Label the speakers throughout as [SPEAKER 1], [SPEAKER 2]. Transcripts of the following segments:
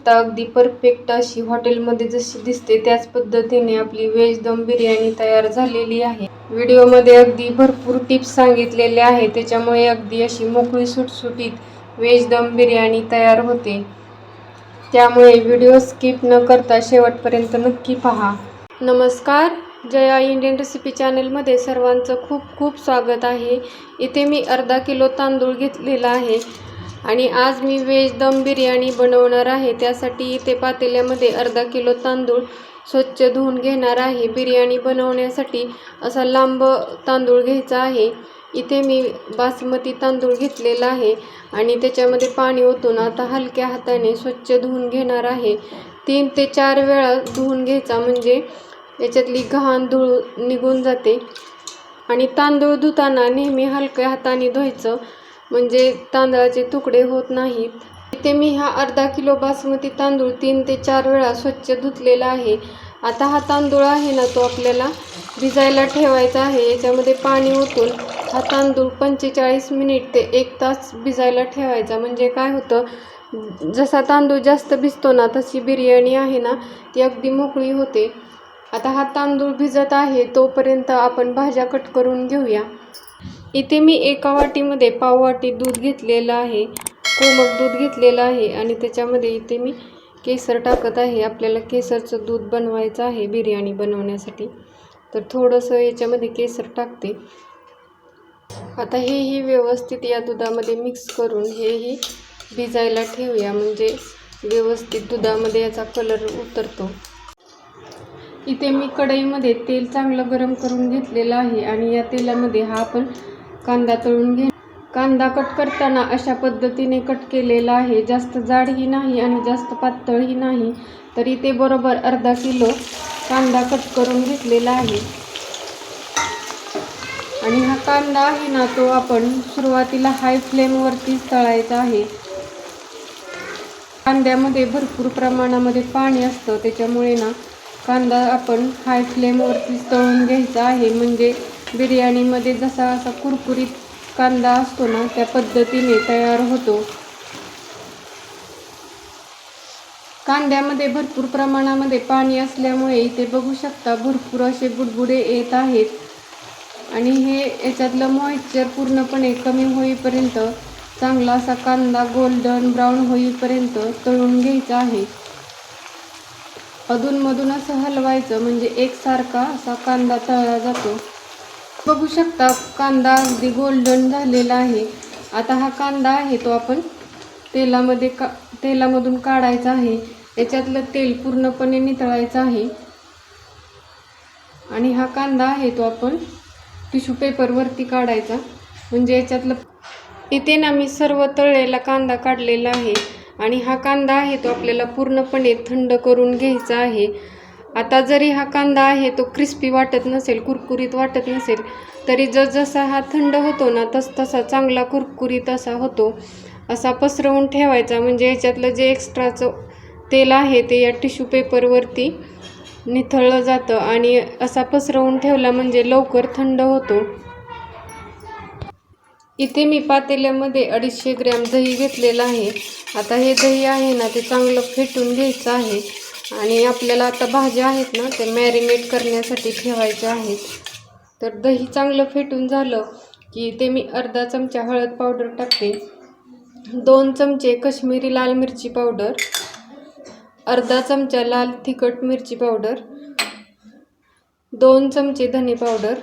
[SPEAKER 1] शकता अगदी परफेक्ट अशी हॉटेलमध्ये जशी दिसते त्याच पद्धतीने आपली व्हेज दम बिर्याणी तयार झालेली आहे. व्हिडिओमध्ये अगदी भरपूर टिप्स सांगितलेले आहे त्याच्यामुळे अगदी अशी मोकळी सुटसुटीत व्हेज दम बिर्याणी तयार होते. त्यामुळे व्हिडिओ स्किप न करता शेवटपर्यंत नक्की पहा. नमस्कार जया इंडियन रेसिपी चॅनलमध्ये सर्वांचं खूप खूप स्वागत आहे. इथे मी अर्धा किलो तांदूळ घेतलेला आहे. आणि आज मी व्हेज दम बिर्याणी बनवणार आहे. त्यासाठी इथे पातेल्यामध्ये अर्धा किलो तांदूळ स्वच्छ धुवून घेणार आहे. बिर्याणी बनवण्यासाठी असा लांब तांदूळ घ्यायचा आहे. इथे मी बासमती तांदूळ घेतलेला आहे आणि त्याच्यामध्ये पाणी ओतून आता हलक्या हाताने स्वच्छ धुवून घेणार आहे. तीन ते चार वेळा धुवून घ्यायचा म्हणजे याच्यातली घाण धूळ निघून जाते. आणि तांदूळ धुताना नेहमी हलक्या हाताने धुवायचं. म्हणजे तांदळाचे तुकडे होत नाहीत. इथे मी हा अर्धा किलो बासमती तांदूळ तीन ते चार वेळा स्वच्छ धुतलेला आहे. आता हा तांदूळ आहे ना तो आपल्याला भिजायला ठेवायचा आहे. याच्यामध्ये पाणी ओतून हा तांदूळ पंचेचाळीस मिनिट ते एक तास भिजायला ठेवायचा. म्हणजे काय होतं जसा तांदूळ जास्त भिजतो ना तशी बिर्याणी आहे ना ती अगदी मोकळी होते. आता हा तांदूळ भिजत आहे तोपर्यंत आपण भाज्या कट करून घेऊया. इथे मी एका वाटीमध्ये पाव वाटी दूध घेतलेलं आहे कोमट दूध घेतलेलं आहे आणि त्याच्यामध्ये इथे मी केसर टाकत आहे. आपल्याला केसरचं दूध बनवायचं आहे बिर्याणी बनवण्यासाठी. तर थोडंसं याच्यामध्ये केसर टाकते. आता हेही व्यवस्थित या दुधामध्ये मिक्स करून हेही भिजायला ठेवूया. म्हणजे व्यवस्थित दुधामध्ये याचा कलर उतरतो. इथे मी कढईमध्ये तेल चांगलं गरम करून घेतलेलं आहे आणि या तेलामध्ये हा आपण कांदा तळून घे. कांदा कट करताना अशा पद्धतीने कट केलेला आहे. जास्त जाडही नाही आणि जास्त पातळही नाही. तरी ते बरोबर अर्धा किलो कांदा कट करून घेतलेला आहे. आणि हा कांदा आहे ना तो आपण सुरुवातीला हाय फ्लेमवरतीच तळायचा आहे. कांद्यामध्ये भरपूर प्रमाणामध्ये पाणी असतं. त्याच्यामुळे ना कांदा आपण हाय फ्लेमवरतीच तळून घ्यायचा आहे. म्हणजे बिर्याणीमध्ये जसा असा कुरकुरीत कांदा असतो ना त्या पद्धतीने तयार होतो. कांद्यामध्ये भरपूर प्रमाणामध्ये पाणी असल्यामुळे इथे बघू शकता भरपूर असे बुडबुडे येत आहेत. आणि हे याच्यातलं मॉइश्चर पूर्णपणे कमी होईपर्यंत चांगला असा कांदा गोल्डन ब्राऊन होईपर्यंत तळून घ्यायचा आहे. अधूनमधून असं हलवायचं म्हणजे एकसारखा असा कांदा तळला जातो. बघू शकता कांदा अगदी गोल्डन झालेला आहे. आता हा कांदा आहे तो आपण तेलामध्ये का तेलामधून काढायचा आहे. याच्यातलं तेल पूर्णपणे नितळायचं आहे. आणि हा कांदा आहे तो आपण टिश्यू पेपरवरती काढायचा. म्हणजे याच्यातलं इथे ना मी सर्व तळलेला कांदा काढलेला आहे. आणि हा कांदा आहे तो आपल्याला पूर्णपणे थंड करून घ्यायचा आहे. आता जरी हा कांदा आहे तो क्रिस्पी वाटत नसेल कुरकुरीत वाटत नसेल तरी जसजसा हा थंड होतो ना तस तसा चांगला कुरकुरीत असा होतो असा पसरवून ठेवायचा. म्हणजे याच्यातलं जे एक्स्ट्राचं तेल आहे ते या टिश्यू पेपरवरती निथळलं जातं आणि असा पसरवून ठेवला म्हणजे लवकर थंड होतो. इथे मी पातेल्यामध्ये अडीचशे ग्रॅम दही घेतलेलं आहे. आता हे दही आहे ना ते चांगलं फेटून घ्यायचं आहे. आणि आपल्याला आता भाज्या आहेत ना ते मॅरिनेट करण्यासाठी ठेवायच्या आहेत. तर दही चांगलं फेटून झालं की ते मी अर्धा चमचा हळद पावडर टाकते. दोन चमचे कश्मीरी लाल मिरची पावडर अर्धा चमचा लाल तिखट मिरची पावडर दोन चमचे धने पावडर.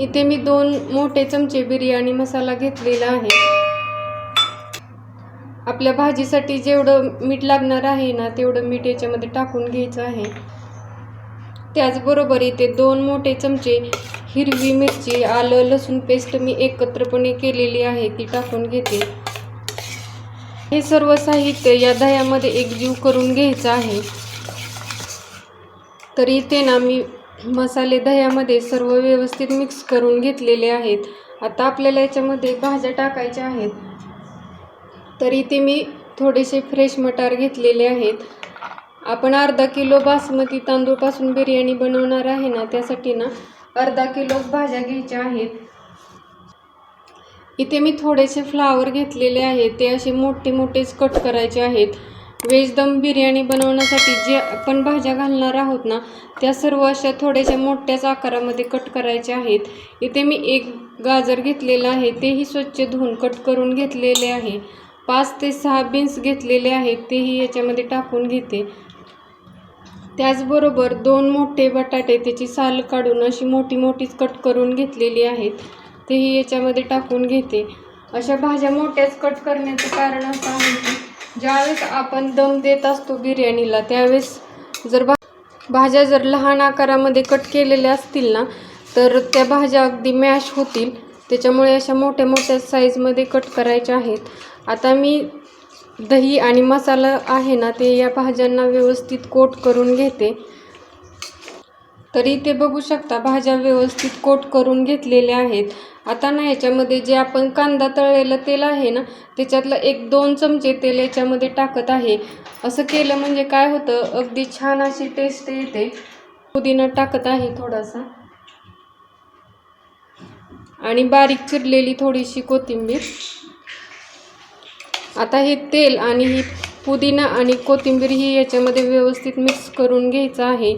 [SPEAKER 1] इथे मी दोन मोठे चमचे बिर्याणी मसाला घेतलेला आहे. आपल्या भाजीसाठी जेवढं मीठ लागणार आहे ना तेवढं मीठ याच्यामध्ये टाकून घ्यायचं आहे. त्याचबरोबर इथे दोन मोठे चमचे हिरवी मिरची आलं लसूण पेस्ट मी एकत्रपणे केलेली आहे ती टाकून घेते. हे सर्व साहित्य या दह्यामध्ये एकजीव करून घ्यायचं आहे. तर इथे ना मी मसाले दह्यामध्ये सर्व व्यवस्थित मिक्स करून घेतलेले आहेत. आता आपल्याला याच्यामध्ये भाज्या टाकायच्या आहेत. तर इथे मी थोडेसे फ्रेश मटार घेतलेले आहेत. आपण अर्धा किलो बासमती तांदूळपासून बिर्याणी बनवणार आहे ना त्यासाठी ना अर्धा किलोच भाज्या घ्यायच्या आहेत. इथे मी थोडेसे फ्लावर घेतलेले आहेत ते असे मोठे मोठेच कट करायचे आहेत. व्हेज दम बिर्याणी बनवण्यासाठी जे आपण भाज्या घालणार आहोत ना त्या सर्व अशा थोड्याशा मोठ्याच आकारामध्ये कट करायच्या आहेत. इथे मी एक गाजर घेतलेलं आहे तेही स्वच्छ धुवून कट करून घेतलेले आहे. पाच ते सहा बीन्स घेतलेले आहेत तेही याच्यामध्ये टाकून घेते. त्याचबरोबर दोन मोठे बटाटे त्याची साल काढून अशी मोठी मोठीच कट करून घेतलेली आहेत तेही याच्यामध्ये टाकून घेते. अशा भाज्या मोठ्याच कट करण्याचं कारण असं आहे की ज्यावेळेस आपण दम देत असतो बिर्याणीला त्यावेळेस जर भा भाज्या जर लहान आकारामध्ये कट केलेल्या असतील ना तर त्या भाज्या अगदी मॅश होतील. त्याच्यामुळे अशा मोठ्या मोठ्या साईजमध्ये कट करायच्या आहेत. आता मी दही आणि मसाला आहे ना ते या भाज्यांना व्यवस्थित कोट करून घेते. तरी ते बघू शकता भाज्या व्यवस्थित कोट करून घेतलेल्या आहेत. आता ना याच्यामध्ये जे आपण कांदा तळलेलं तेल आहे ना त्याच्यातलं एक दोन चमचे तेल याच्यामध्ये टाकत आहे. असं केलं म्हणजे काय होतं अगदी छान अशी टेस्ट येते. पुदिना टाकत आहे थोडासा. आणि बारीक चिरलेली थोडीशी कोथिंबीर. आता हे तेल आणि ही पुदिना आणि कोथिंबीर ही याच्यामध्ये व्यवस्थित मिक्स करून घ्यायचं आहे.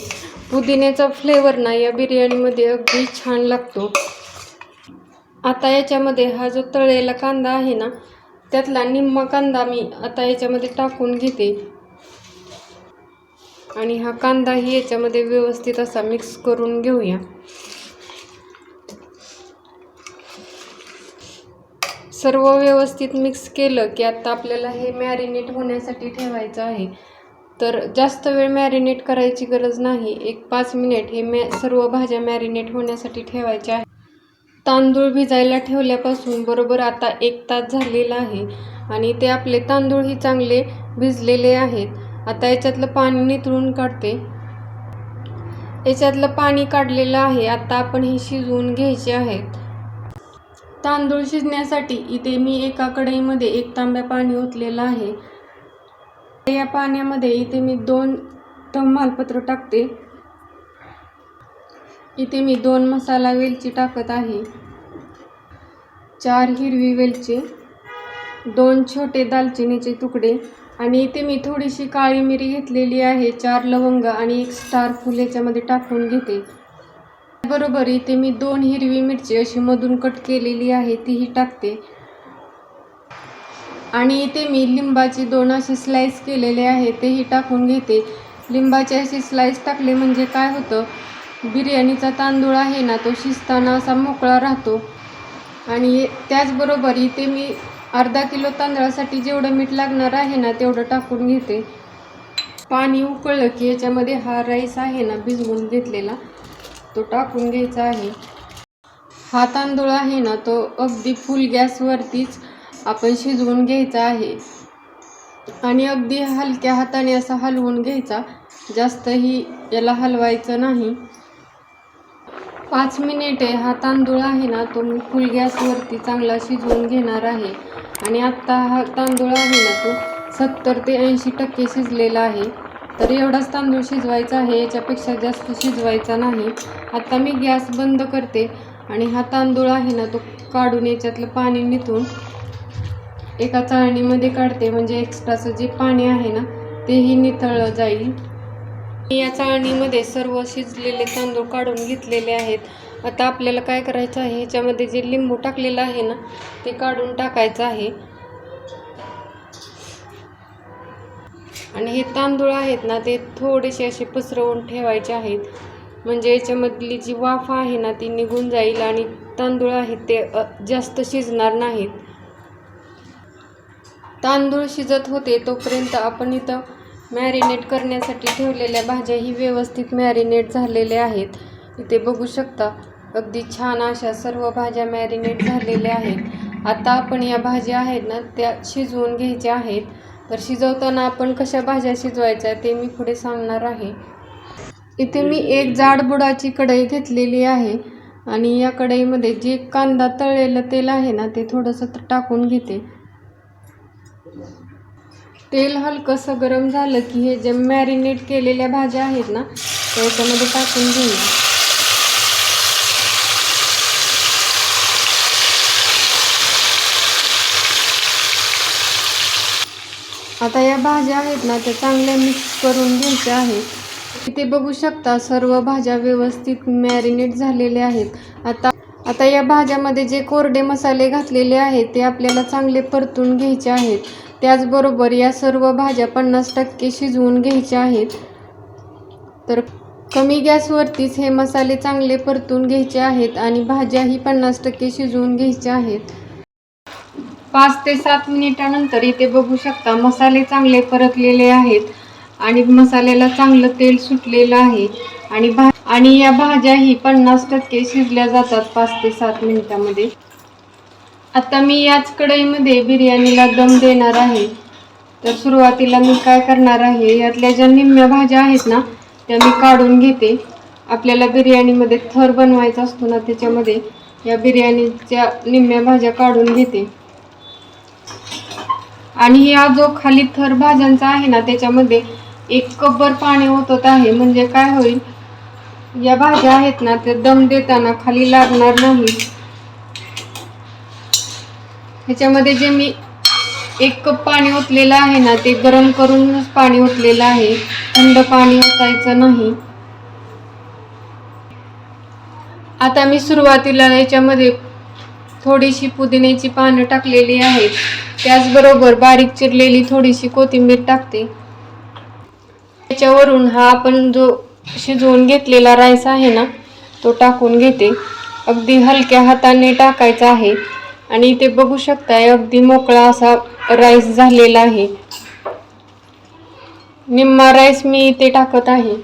[SPEAKER 1] पुदिन्याचा फ्लेवर ना या बिर्याणीमध्ये अगदी छान लागतो. आता याच्यामध्ये हा जो तळलेला कांदा आहे ना त्यातला निम्मा कांदा मी आता याच्यामध्ये टाकून घेते. आणि हा कांदाही याच्यामध्ये व्यवस्थित असा मिक्स करून घेऊया. सर्व व्यवस्थित मिक्स केलं की आत्ता आपल्याला हे मॅरिनेट होण्यासाठी ठेवायचं आहे. तर जास्त वेळ मॅरिनेट करायची गरज नाही. एक पाच मिनिट हे मॅ सर्व भाज्या मॅरिनेट होण्यासाठी ठेवायच्या आहे तांदूळ भिजायला ठेवल्यापासून बरोबर आता एक तास झालेला आहे आणि ते आपले तांदूळही चांगले भिजलेले आहेत. आता याच्यातलं पाणी निथळून काढते. याच्यातलं पाणी काढलेलं आहे. आता आपण हे शिजवून घ्यायचे आहेत. तांदूळ शिजण्यासाठी इथे मी एका कढईमध्ये एक तांब्या पाणी ओतलेलं आहे. या पाण्यामध्ये इथे मी दोन तमालपत्र टाकते. इथे मी दोन मसाला वेलची टाकत आहे. चार हिरवी वेलची दोन छोटे दालचिनीचे तुकडे आणि इथे मी थोडीशी काळी मिरी घेतलेली आहे. चार लवंग आणि एक स्टार फुल याच्यामध्ये टाकून घेते. बरोबर इथे मी दोन हिरवी मिरची अशी मधून कट केलेली आहे तीही टाकते. आणि इथे मी लिंबाची दोन असे स्लाईस केलेले आहे तेही टाकून घेते. लिंबाचे असे स्लाईस टाकले म्हणजे काय होतं बिर्याणीचा तांदूळ आहे ना तो शिजताना असा मोकळा राहतो. आणि त्याचबरोबर इथे मी अर्धा किलो तांदळासाठी जेवढं मीठ लागणार आहे ना तेवढं टाकून घेते. पाणी उकळलं की याच्यामध्ये हा राईस आहे ना भिजवून घेतलेला. तो टाकून घ्यायचा आहे. हा तांदूळ आहे ना तो अगदी फुल गॅसवरतीच आपण शिजवून घ्यायचा आहे. आणि अगदी हलक्या हाताने असा हलवून घ्यायचा जास्तही याला हलवायचं नाही. पाच मिनिटे हा तांदूळ आहे ना तो मी फुल गॅसवरती चांगला शिजवून घेणार आहे. आणि आत्ता हा तांदूळ आहे ना तो सत्तर ते ऐंशी टक्के शिजलेला आहे. तर एवढाच तांदूळ शिजवायचा आहे याच्यापेक्षा जास्त शिजवायचा नाही. आता मी गॅस बंद करते आणि हा तांदूळ आहे ना तो काढून याच्यातलं पाणी निथून एका चाळणीमध्ये काढते. म्हणजे एक्स्ट्राचं जे पाणी आहे ना तेही निथळलं जाईल. या चाळणीमध्ये सर्व शिजलेले तांदूळ काढून घेतलेले आहेत. आता आपल्याला काय करायचं आहे ह्याच्यामध्ये जे लिंबू टाकलेलं आहे ना ते काढून टाकायचं आहे. आणि हे तांदूळ आहेत ना ते थोडेसे असे पसरवून ठेवायचे आहेत. म्हणजे याच्यामधली जी वाफ आहे ना ती निघून जाईल आणि तांदूळ आहेत ते जास्त शिजणार नाहीत. तांदूळ शिजत होते तोपर्यंत आपण इथं मॅरिनेट करण्यासाठी ठेवलेल्या भाज्याही व्यवस्थित मॅरिनेट झालेल्या आहेत. इथे बघू शकता अगदी छान अशा सर्व भाज्या मॅरिनेट झालेल्या आहेत. आता आपण या भाज्या आहेत ना त्या शिजवून घ्यायच्या आहेत. तर शिजवताना आपण कशा भाज्या शिजवायच्या ते मी पुढे सांगणार आहे. इथे मी एक जाड बुडाची कढई घेतलेली आहे आणि या कढईमध्ये जे कांदा तळलेलं तेल आहे ना ते थोडंसं टाकून घेते. तेल हलकंसं गरम झालं की हे जे मॅरिनेट केलेल्या भाज्या आहेत ना त्याच्यामध्ये टाकून घेऊया. आता या भाज्या आहेत ना त्या चांगल्या मिक्स करून घ्यायच्या आहेत. इथे बघू शकता सर्व भाज्या व्यवस्थित मॅरिनेट झालेल्या आहेत. आता आता या भाज्यामध्ये जे कोरडे मसाले घातलेले आहेत ते आपल्याला चांगले परतून घ्यायचे आहेत. त्याचबरोबर या सर्व भाज्या पन्नास टक्के शिजवून घ्यायच्या आहेत. तर कमी गॅसवरतीच हे मसाले चांगले परतून घ्यायचे आहेत आणि भाज्याही पन्नास टक्के शिजवून घ्यायच्या आहेत. पाच ते सात मिनिटानंतर इथे बघू शकता मसाले चांगले परतलेले आहेत. आणि मसाल्याला चांगलं तेल सुटलेलं आहे. आणि भा आणि या भाज्याही पन्नास टक्के शिजल्या जातात पाच ते सात मिनिटामध्ये. आता मी याच कढईमध्ये बिर्याणीला दम देणार आहे. तर सुरुवातीला मी काय करणार आहे यातल्या ज्या निम्म्या भाज्या आहेत ना त्या मी काढून घेते. आपल्याला बिर्याणीमध्ये थर बनवायचा असतो ना त्याच्यामध्ये या बिर्याणीच्या निम्म्या भाज्या काढून घेते. आणि हा जो खाली थर भाज्यांचा आहे ना त्याच्यामध्ये एक कपभर पाणी ओतत आहे. म्हणजे काय होईल या भाज्या आहेत ना ते दम देताना खाली लागणार नाही. ह्याच्यामध्ये जे मी एक कप पाणी ओतलेलं आहे ना ते गरम करूनच पाणी ओतलेलं आहे. थंड पाणी ओतायचं नाही. आता मी सुरुवातीला याच्यामध्ये थोडीशी पुदिन्याची पानं टाकलेली आहेत. त्याचबरोबर बारीक चिरलेली थोडीशी कोथिंबीर टाकते. त्याच्यावरून हा आपण जो शिजवून घेतलेला राईस आहे ना तो टाकून घेते. अगदी हलक्या हाताने टाकायचा आहे. आणि इथे बघू शकताय अगदी मोकळा असा राईस झालेला आहे. निम्मा राईस मी इथे टाकत आहे.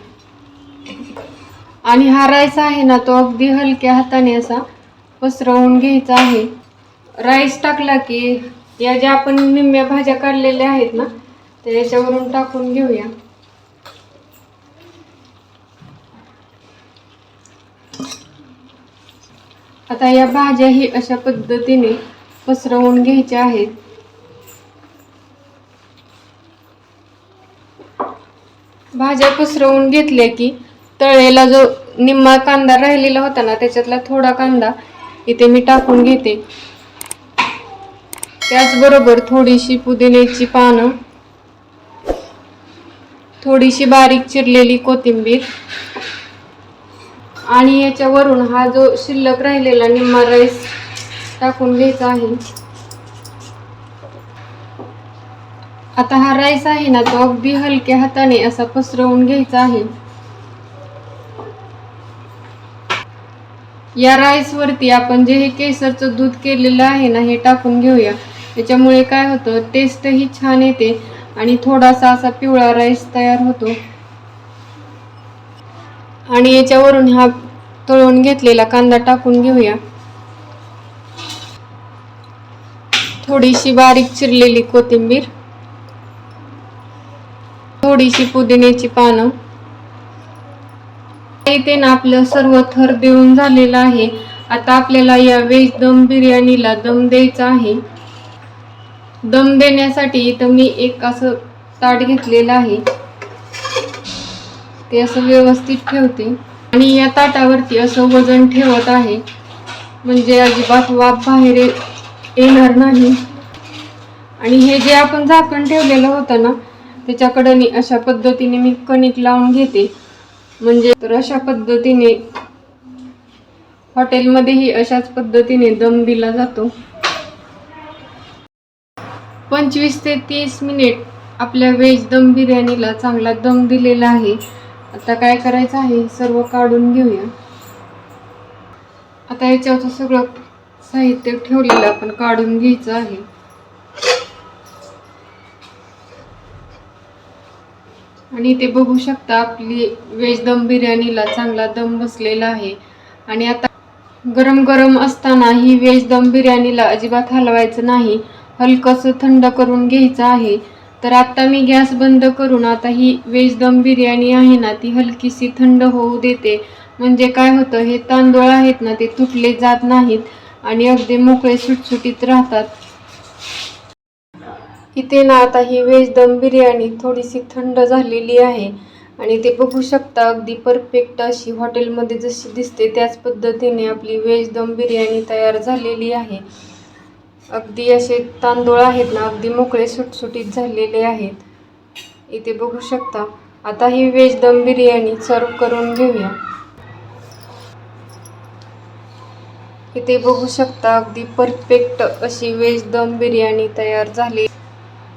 [SPEAKER 1] आणि हा राईस आहे ना तो अगदी हलक्या हाताने असा पसरवून घ्यायचं आहे. राईस टाकला की या ज्या आपण निम्म्या भाज्या काढलेल्या आहेत ना त्या याच्यावरून टाकून घेऊया. आता या भाज्या ही अशा पद्धतीने पसरवून घ्यायच्या आहेत. भाज्या पसरवून घेतल्या की तळेला जो निम्मा कांदा राहिलेला होता ना त्याच्यातला थोडा कांदा इथे मी टाकून घेते. त्याचबरोबर थोडीशी पुदिन्याची पानं थोडीशी बारीक चिरलेली कोथिंबीर आणि याच्यावरून हा जो शिल्लक राहिलेला निम्मा राईस टाकून घ्यायचा आहे. आता हा राईस आहे ना तो अगदी हलक्या हाताने असा पसरवून घ्यायचा आहे. या राईसवरती आपण जे हे केसरचं दूध केलेलं आहे ना हे टाकून घेऊया. त्याच्यामुळे काय होतं टेस्टही छान येते आणि थोडासा असा पिवळा राईस तयार होतो. आणि याच्यावरून हा तळून घेतलेला कांदा टाकून घेऊया. थोडीशी बारीक चिरलेली कोथिंबीर. थोडीशी पुदिन्याची पानं. इथे ना आपलं सर्व थर देऊन झालेलं आहे. आता आपल्याला या व्हेज दम बिर्याणीला दम द्यायचा आहे. दम देण्यासाठी इथं मी एक असं ताट घेतलेलं आहे. ते असं व्यवस्थित ठेवते. आणि या ताटावरती असं वजन ठेवत आहे. म्हणजे अजिबात वाफ बाहेर येणार नाही. आणि हे जे आपण झाकण ठेवलेलं होतं ना त्याच्याकडे अशा पद्धतीने मी कणिक लावून घेते. म्हणजे तर अशा पद्धतीने हॉटेलमध्येही अशाच पद्धतीने दम दिला जातो. पंचवीस ते तीस मिनिट आपल्या व्हेज दम बिर्याणीला चांगला दम दिलेला आहे. आता काय करायचं आहे सर्व काढून घेऊया. आता याच्यावरचं सगळं साहित्य ठेवलेलं आपण काढून घ्यायचं आहे. आणि ते बघू शकता आपली व्हेज दम बिर्याणीला चांगला दम बसलेला आहे. आणि आता गरम गरम असताना ही व्हेज दम बिर्याणीला अजिबात हलवायचं नाही. हलकंसं थंड करून घ्यायचं आहे. तर आत्ता मी गॅस बंद करून आता ही व्हेज दम बिर्याणी आहे ना ती हलकीशी थंड होऊ देते. म्हणजे काय होतं हे तांदूळ आहेत ना ते तुटले जात नाहीत आणि अगदी मोकळे सुटसुटीत राहतात. इथे ना आता ही व्हेज दम बिर्याणी थोडीशी थंड झालेली आहे. आणि ते बघू शकता अगदी परफेक्ट अशी हॉटेलमध्ये जशी दिसते त्याच पद्धतीने आपली व्हेज दम बिर्याणी तयार झालेली आहे. अगदी असे तांदूळ आहेत ना अगदी मोकळे सुटसुटीत झालेले आहेत. इथे बघू शकता आता ही व्हेज दम बिर्याणी सर्व करून घेऊया. इथे बघू शकता अगदी परफेक्ट अशी व्हेज दम बिर्याणी तयार झाली.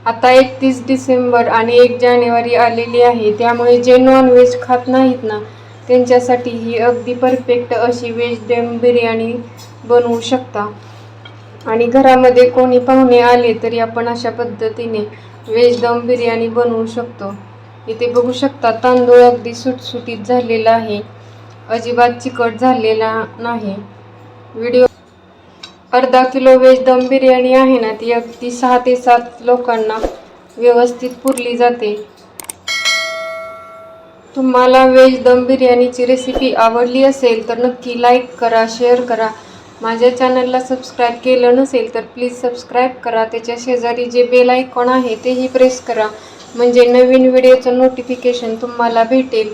[SPEAKER 1] आता एकतीस डिसेंबर आणि एक जानेवारी आलेली आहे. त्यामुळे जे नॉनव्हेज खात नाहीत ना त्यांच्यासाठी ही अगदी परफेक्ट अशी व्हेज दम बिर्याणी बनवू शकता. आणि घरामध्ये कोणी पाहुणे आले तरी आपण अशा पद्धतीने व्हेज दम बिर्याणी बनवू शकतो. इथे बघू शकता तांदूळ अगदी सुटसुटीत झालेला आहे. अजिबात चिकट झालेला नाही. व्हिडिओ अर्धा किलो व्हेज दम बिर्याणी आहे ना ती अगदी सहा ते सात लोकांना व्यवस्थित पुरली जाते. तुम्हाला व्हेज दम बिर्याणीची रेसिपी आवडली असेल तर नक्की लाईक करा शेअर करा. माझ्या चॅनलला सबस्क्राईब केलं नसेल तर प्लीज सबस्क्राईब करा. त्याच्या शेजारी जे बेल आयकॉन आहे तेही प्रेस करा. म्हणजे नवीन व्हिडिओचं नोटिफिकेशन तुम्हाला भेटेल.